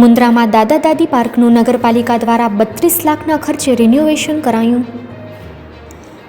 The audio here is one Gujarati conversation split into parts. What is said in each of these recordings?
મુન્દ્રામાં દાદા દાદી પાર્કનું નગરપાલિકા દ્વારા બત્રીસ લાખના ખર્ચે રિન્યુવેશન કરાયું.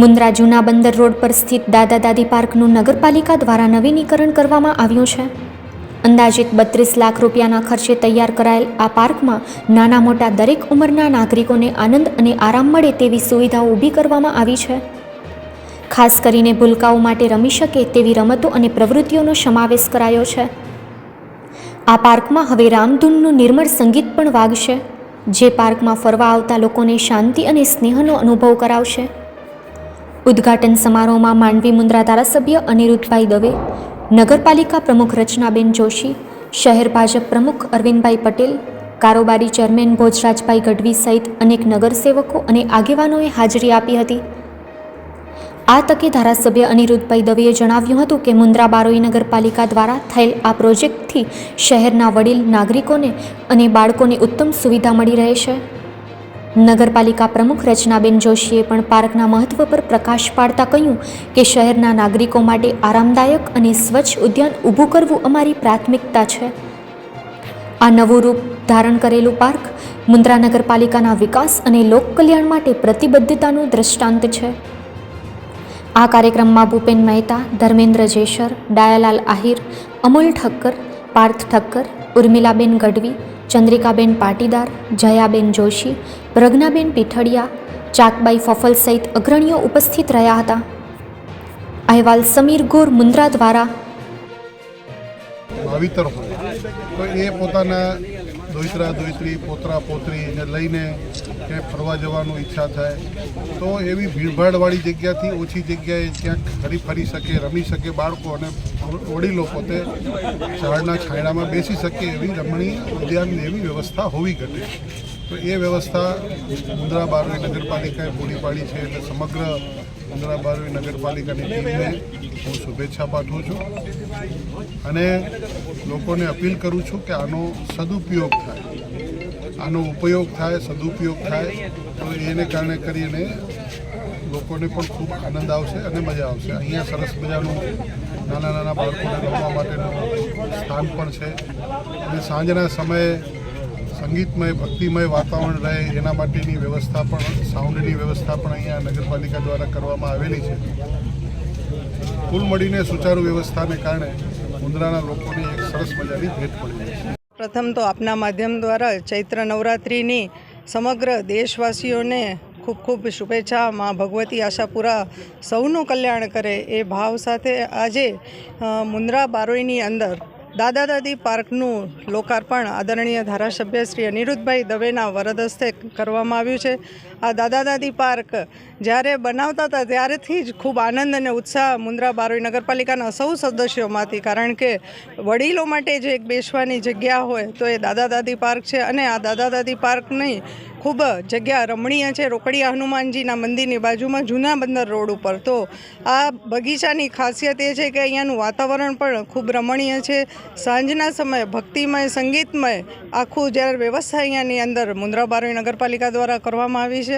મુન્દ્રા જૂના બંદર રોડ પર સ્થિત દાદા દાદી પાર્કનું નગરપાલિકા દ્વારા નવીનીકરણ કરવામાં આવ્યું છે. અંદાજિત બત્રીસ લાખ રૂપિયાના ખર્ચે તૈયાર કરાયેલ આ પાર્કમાં નાના મોટા દરેક ઉંમરના નાગરિકોને આનંદ અને આરામ મળે તેવી સુવિધાઓ ઊભી કરવામાં આવી છે. ખાસ કરીને ભૂલકાઓ માટે રમી શકે તેવી રમતો અને પ્રવૃત્તિઓનો સમાવેશ કરાયો છે. આ પાર્કમાં હવે રામધૂનનું નિર્મળ સંગીત પણ વાગશે, જે પાર્કમાં ફરવા આવતા લોકોને શાંતિ અને સ્નેહનો અનુભવ કરાવશે. ઉદ્ઘાટન સમારોહમાં માંડવી મુન્દ્રા ધારાસભ્ય અનિરુદ્ધભાઈ દવે, નગરપાલિકા પ્રમુખ રચનાબેન જોશી, શહેર ભાજપ પ્રમુખ અરવિંદભાઈ પટેલ, કારોબારી ચેરમેન ભોજરાજભાઈ ગઢવી સહિત અનેક નગરસેવકો અને આગેવાનોએ હાજરી આપી હતી. આ તકે ધારાસભ્ય અનિરુદ્ધભાઈ દવેએ જણાવ્યું હતું કે મુન્દ્રા બારોઈ નગરપાલિકા દ્વારા થયેલ આ પ્રોજેક્ટથી શહેરના વડીલ નાગરિકોને અને બાળકોને ઉત્તમ સુવિધા મળી રહેશે નગરપાલિકા પ્રમુખ રચનાબેન જોશીએ પણ પાર્કના મહત્વ પર પ્રકાશ પાડતા કહ્યું કે શહેરના નાગરિકો માટે આરામદાયક અને સ્વચ્છ ઉદ્યાન ઊભું કરવું અમારી પ્રાથમિકતા છે. આ નવું રૂપ ધારણ કરેલું પાર્ક મુન્દ્રા નગરપાલિકાના વિકાસ અને લોક કલ્યાણ માટે પ્રતિબદ્ધતાનું દ્રષ્ટાંત છે. આ કાર્યક્રમમાં ભૂપેન મહેતા, ધર્મેન્દ્ર જેશર, ડાયાલાલ આહિર, અમૂલ ઠક્કર, પાર્થ ઠક્કર, ઉર્મિલાબેન ગઢવી, ચંદ્રિકાબેન પાટીદાર, જયાબેન જોશી, પ્રજ્ઞાબેન પીઠડિયા, ચાકબાઈ ફફલ સહિત અગ્રણીઓ ઉપસ્થિત રહ્યા હતા. અહેવાલ સમીર ગોર મુન્દ્રા દ્વારા. ભાવિતર એ પોતાના દોઈત્રા દોઈત્રી પોતરા પોતરીને લઈને કે ફરવા જવાનું ઈચ્છા થાય. તો એવી ભીડભાડવાળી જગ્યાથી ઓછી જગ્યાએ ક્યાંક ફરી ફરી શકે, રમી શકે બાળકો અને વડીલો પોતે ઝાડના છાંયડામાં બેસી શકે એવી રમણીય ઉદ્યાનની એવી વ્યવસ્થા હોવી ઘટે. તો એ વ્યવસ્થા મુન્દ્રા બારવી નગરપાલિકાએ પૂરી પાડી છે. એટલે સમગ્ર મુન્દ્રા બારવી નગરપાલિકાની ટીમને હું શુભેચ્છા પાઠવું છું. અને લોકોને અપીલ કરું છું કે આનો સદુપયોગ થાય. આનો ઉપયોગ થાય, સદુપયોગ થાય. તો એને કારણે કરીને લોકોને પણ ખૂબ આનંદ આવશે અને મજા આવશે. અહીંયા સરસ મજાનું નાના નાના બાળકોને રમવા માટેનું સ્થાન પણ છે. અને સાંજના સમયે સંગીતમય, ભક્તિમય વાતાવરણ રહે, એના માટેની વ્યવસ્થા પણ સાઉન્ડની વ્યવસ્થા પણ અહીંયા નગરપાલિકા દ્વારા કરવામાં આવેલી છે. કુલ મળીને સુચારુ વ્યવસ્થાને કારણે મુન્દ્રાના લોકોને એક સરસ મજાની ભેટ પડી છે. પ્રથમ તો આપના માધ્યમ દ્વારા ચૈત્ર નવરાત્રિની સમગ્ર દેશવાસીઓને ખૂબ ખૂબ શુભેચ્છા. માં ભગવતી આશાપુરા સૌનું કલ્યાણ કરે એ ભાવ સાથે આજે મુન્દ્રા બારોઈની અંદર દાદા દાદી પાર્કનું લોકાર્પણ આદરણીય ધારાસભ્ય શ્રી અનિરુદ્ધભાઈ દવેના વરદ હસ્તે કરવામાં આવ્યું છે. આ દાદા દાદી પાર્ક જ્યારે બનાવતા હતા ત્યારેથી જ ખૂબ આનંદ અને ઉત્સાહ મુન્દ્રા બારોઈ નગરપાલિકાના સૌ સદસ્યોમાંથી, કારણ કે વડીલો માટે જે એક બેસવાની જગ્યા હોય તો એ દાદા દાદી પાર્ક છે અને આ દાદા દાદી પાર્કની ખૂબ જગ્યા રમણીય છે. રોકડિયા હનુમાનજીના મંદિરની બાજુમાં જૂના બંદર રોડ ઉપર. તો આ બગીચાની ખાસિયત એ છે કે અહીંયાનું વાતાવરણ પણ ખૂબ રમણીય છે. સાંજના સમયે ભક્તિમય, સંગીતમય આખું જ્યારે વ્યવસ્થા અહીંયાની અંદર મુન્દ્રા બારોઈ નગરપાલિકા દ્વારા કરવામાં આવી છે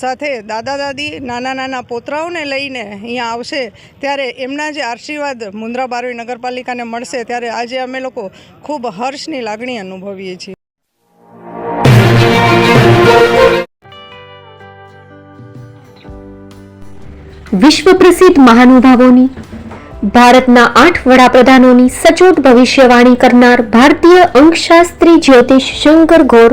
સાથે દાદા દાદી, નાના નાના પોતરાઓને લઈને અહીંયા આવશે. ત્યારે એમના જે આશીર્વાદ મુન્દ્રા બારવી નગરપાલિકાને મળશે, ત્યારે આજે અમે લોકો ખૂબ હર્ષની લાગણી અનુભવીએ છીએ. વિશ્વ પ્રસિદ્ધ મહાનુભાવોની, ભારતના આઠ વડાપ્રધાનોની સચોટ ભવિષ્યવાણી કરનાર ભારતીય અંકશાસ્ત્રી જ્યોતિષ શંકર ગોર